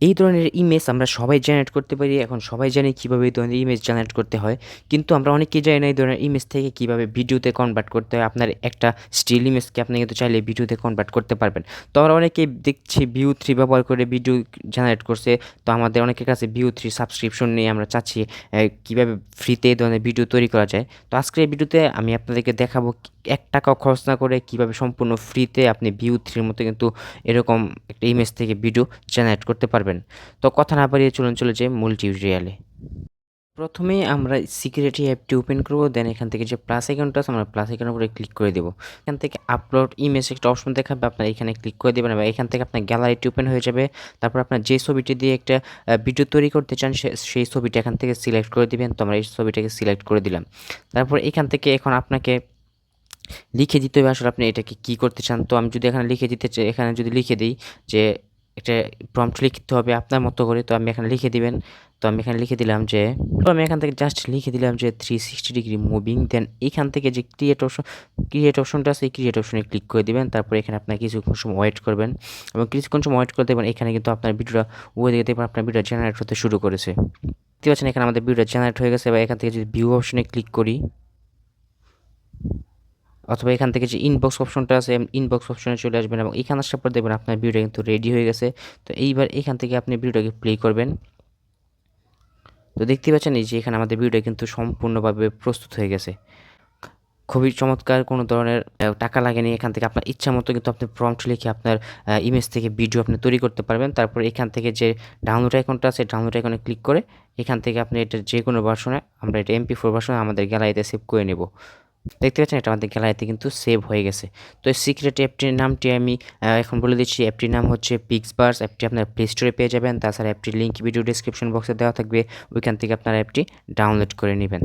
এই ধরনের ইমেজ আমরা সবাই জেনারেট করতে পারি, এখন সবাই জানি কীভাবে এই ধরনের ইমেজ জেনারেট করতে হয়। কিন্তু আমরা অনেকেই জানি না এই ধরনের ইমেজ থেকে কীভাবে ভিডিওতে কনভার্ট করতে হয়। আপনার একটা স্টিল ইমেজকে আপনি কিন্তু চাইলে ভিডিওতে কনভার্ট করতে পারবেন। তো আমরা অনেকেই দেখছি ভিউ থ্রি ব্যবহার করে ভিডিও জেনারেট করছে। তো আমাদের অনেকের কাছে ভিউ থ্রি সাবস্ক্রিপশন নিয়ে আমরা চাচ্ছি কীভাবে ফ্রিতে এই ধরনের ভিডিও তৈরি করা যায়। তো আজকের এই ভিডিওতে আমি আপনাদেরকে দেখাবো এক টাকাও খরচ না করে কীভাবে সম্পূর্ণ ফ্রিতে আপনি ভিউ থ্রির মতো কিন্তু এরকম একটা ইমেজ থেকে ভিডিও জেনারেট করতে পারবেন। তো কথা না বাড়িয়ে চলুন, চলে যাই মূল টিউটোরিয়ালে প্রথমে আমরা সিকিউরিটি অ্যাপটি ওপেন করব দেন এখান থেকে যে প্লাস অ্যাকাউন্ট আছে, আমরা প্লাস অ্যাকাউন্টের উপরে ক্লিক করে দেবো। এখান থেকে আপলোড ইমেজ একটা অপশন দেখাবে, আপনার এখানে ক্লিক করে দেবেন এবং এখান থেকে আপনার গ্যালারিটি ওপেন হয়ে যাবে। তারপর আপনার যে ছবিটি দিয়ে একটা ভিডিও তৈরি করতে চান সেই ছবিটা এখান থেকে সিলেক্ট করে দিবেন। তো আমরা এই ছবিটাকে সিলেক্ট করে দিলাম। তারপর এখান থেকে এখন আপনাকে লিখে দিতে হবে আসলে আপনি এটাকে কী করতে চান। তো আমি যদি এখানে লিখে দিতে চাই এখানে যদি লিখে দিই যে একটা প্রম্পট লিখতে হবে আপনার মতো করে, তো আমি এখানে লিখে দিবেন। তো আমি এখানে লিখে দিলাম যে, তো আমি এখান থেকে জাস্ট লিখে দিলাম যে three sixty degree moving then এখান থেকে যে ক্রিয়েট অপশন ক্রিয়েট অপশনটা আছে, এই ক্রিয়েট অপশনে ক্লিক করে দিবেন। তারপর এখানে আপনার কিছুক্ষণ সময় ওয়েট করবেন এবং কিছুক্ষণ সময় ওয়েট করে দেবেন এখানে কিন্তু আপনার ভিডিওটা ওই দিকে দেখবেন, আপনার ভিডিও জেনারেট হতে শুরু করেছে। দেখতে পাচ্ছেন এখানে আমাদের ভিডিওটা জেনারেট হয়ে গেছে বা এখান থেকে যদি ভিউ অপশনে ক্লিক করি অথবা এখান থেকে যে ইনবক্স অপশনটা আছে ইনবক্স অপশনে চলে আসবেন এবং এখানে আসার পর দেখবেন আপনার ভিডিওটা কিন্তু রেডি হয়ে গেছে। তো এইবার এখান থেকে আপনি ভিডিওটাকে প্লে করবেন। তো দেখতে পাচ্ছেন এই যে এখানে আমাদের ভিডিওটা কিন্তু সম্পূর্ণভাবে প্রস্তুত হয়ে গেছে। খুবই চমৎকার কোনো ধরনের টাকা লাগেনি এখান থেকে। আপনার ইচ্ছা মতো কিন্তু আপনি প্রম্পট লিখে আপনার ইমেজ থেকে ভিডিও আপনি তৈরি করতে পারবেন। তারপর এখান থেকে যে ডাউনলোড আইকনটা আছে ডাউনলোড আইকনে ক্লিক করে এখান থেকে আপনি এটা যে কোনো ভার্সনে আমরা এটা এমপি ফোর ভার্সনে আমাদের গ্যালারিতে সেভ করে নেব। দেখতে পাচ্ছেন এটা আমাদের গ্যালারিতে কিন্তু সেভ হয়ে গেছে। তো এই সিক্রেট অ্যাপটির নামটি আমি এখন বলে দিচ্ছি অ্যাপটির নাম হচ্ছে পিক্সবার্স অ্যাপটি আপনার প্লে স্টোরে পেয়ে যাবেন। তাছাড়া অ্যাপটির লিঙ্ক ভিডিও ডিসক্রিপশন বক্সে দেওয়া থাকবে। ওইখান থেকে আপনারা অ্যাপটি ডাউনলোড করে নেবেন।